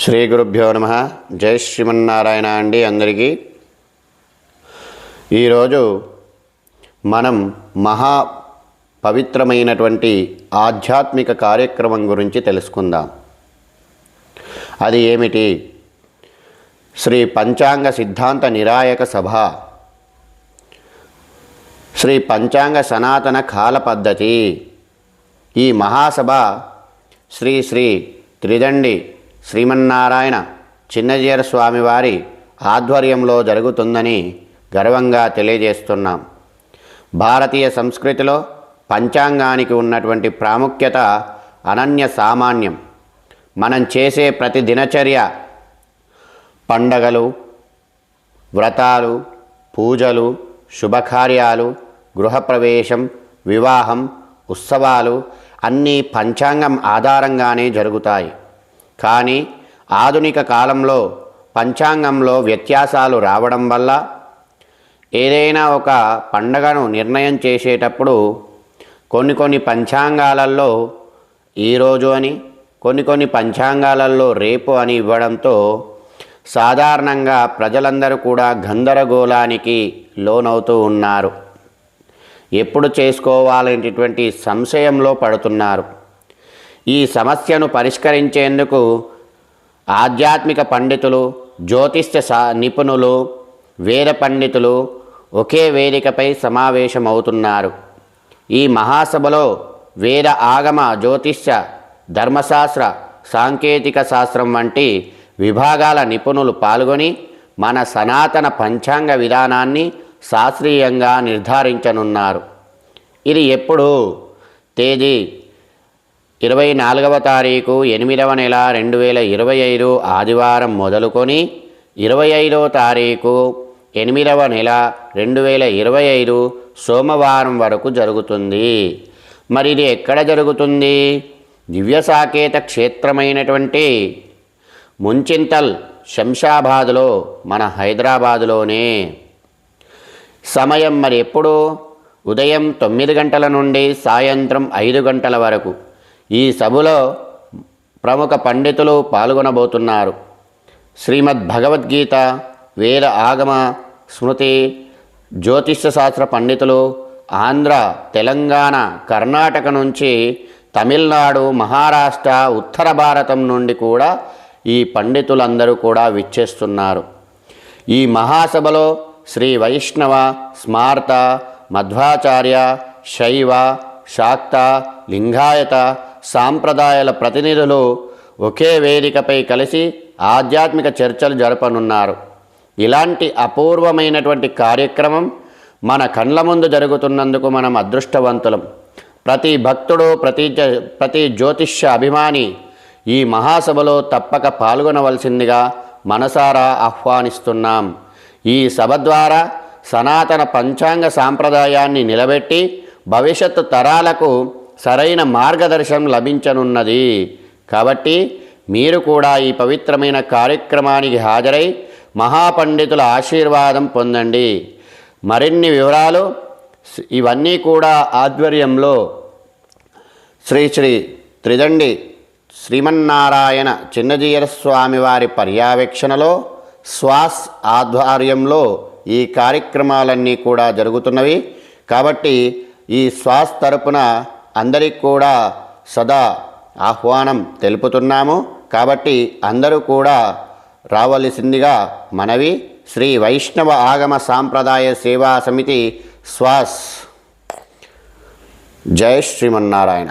శ్రీ గురుభ్యో నమ. జై శ్రీమన్నారాయణ అండి అందరికీ. ఈరోజు మనం మహా పవిత్రమైనటువంటి ఆధ్యాత్మిక కార్యక్రమం గురించి తెలుసుకుందాం. అది ఏమిటి? శ్రీ పంచాంగ సిద్ధాంత నిరాయక సభ. శ్రీ పంచాంగ సనాతన కాల పద్ధతి. ఈ మహాసభ శ్రీ శ్రీ త్రిదండి శ్రీమన్నారాయణ చిన్నజీర స్వామివారి ఆధ్వర్యంలో జరుగుతుందని గర్వంగా తెలియజేస్తున్నాం. భారతీయ సంస్కృతిలో పంచాంగానికి ఉన్నటువంటి ప్రాముఖ్యత అనన్య సామాన్యం. మనం చేసే ప్రతి దినచర్య పండగలు వ్రతాలు పూజలు శుభకార్యాలు గృహప్రవేశం వివాహం ఉత్సవాలు అన్నీ పంచాంగం ఆధారంగానే జరుగుతాయి. కానీ ఆధునిక కాలంలో పంచాంగంలో వ్యత్యాసాలు రావడం వల్ల ఏదైనా ఒక పండగను నిర్ణయం చేసేటప్పుడు కొన్ని కొన్ని పంచాంగాలలో ఈరోజు అని కొన్ని కొన్ని పంచాంగాలలో రేపు అని ఇవ్వడంతో సాధారణంగా ప్రజలందరూ కూడా గందరగోళానికి లోనవుతూ ఉన్నారు. ఎప్పుడు చేసుకోవాలనేటువంటి సంశయంలో పడుతున్నారు. ఈ సమస్యను పరిష్కరించేందుకు ఆధ్యాత్మిక పండితులు జ్యోతిష్య సా నిపుణులు వేద పండితులు ఒకే వేదికపై సమావేశమవుతున్నారు. ఈ మహాసభలో వేద ఆగమ జ్యోతిష్య ధర్మశాస్త్ర సాంకేతిక శాస్త్రం వంటి విభాగాల నిపుణులు పాల్గొని మన సనాతన పంచాంగ విధానాన్ని శాస్త్రీయంగా నిర్ధారించనున్నారు. ఇది ఎప్పుడు తేదీ ఇరవై నాలుగవ తారీఖు ఎనిమిదవ నెల రెండు వేల ఇరవై ఐదు ఆదివారం మొదలుకొని ఇరవై ఐదవ తారీఖు ఎనిమిదవ నెల రెండు వేల ఇరవై ఐదు సోమవారం వరకు జరుగుతుంది. మరి ఇది ఎక్కడ జరుగుతుంది? దివ్య సాకేత క్షేత్రమైనటువంటి ముంచింతల్ శంషాబాద్లో మన హైదరాబాదులోనే. సమయం మరి ఎప్పుడు? ఉదయం తొమ్మిది గంటల నుండి సాయంత్రం ఐదు గంటల వరకు. ఈ సభలో ప్రముఖ పండితులు పాల్గొనబోతున్నారు. శ్రీమద్ భగవద్గీత వేద ఆగమ స్మృతి జ్యోతిష్య శాస్త్ర పండితులు ఆంధ్ర తెలంగాణ కర్ణాటక నుంచి తమిళనాడు మహారాష్ట్ర ఉత్తర భారతం నుండి కూడా ఈ పండితులందరూ కూడా విచ్చేస్తున్నారు. ఈ మహాసభలో శ్రీ వైష్ణవ స్మార్త మధ్వాచార్య శైవ శాక్త లింగాయత సాంప్రదాయాల ప్రతినిధులు ఒకే వేదికపై కలిసి ఆధ్యాత్మిక చర్చలు జరపనున్నారు. ఇలాంటి అపూర్వమైనటువంటి కార్యక్రమం మన కండ్ల ముందు జరుగుతున్నందుకు మనం అదృష్టవంతులం. ప్రతి భక్తుడు ప్రతి జ- ప్రతి జ్యోతిష్య అభిమాని ఈ మహాసభలో తప్పక పాల్గొనవలసిందిగా మనసారా ఆహ్వానిస్తున్నాం. ఈ సభ ద్వారా సనాతన పంచాంగ సాంప్రదాయాన్ని నిలబెట్టి భవిష్యత్తు తరాలకు సరైన మార్గదర్శనం లభించనున్నది. కాబట్టి మీరు కూడా ఈ పవిత్రమైన కార్యక్రమానికి హాజరై మహాపండితుల ఆశీర్వాదం పొందండి. మరిన్ని వివరాలు ఇవన్నీ కూడా ఆధ్వర్యంలో శ్రీ శ్రీ త్రిదండి శ్రీమన్నారాయణ చిన్నజీయర స్వామి వారి పర్యవేక్షణలో శ్వాస్ ఆధ్వర్యంలో ఈ కార్యక్రమాలన్నీ కూడా జరుగుతున్నవి. కాబట్టి ఈ శ్వాస్ తరపున అందరికి కూడా సదా ఆహ్వానం తెలుపుతున్నాము. కాబట్టి అందరూ కూడా రావలసిందిగా మనవి. శ్రీ వైష్ణవ ఆగమ సాంప్రదాయ సేవా సమితి స్వాస్. జయ శ్రీమన్నారాయణ.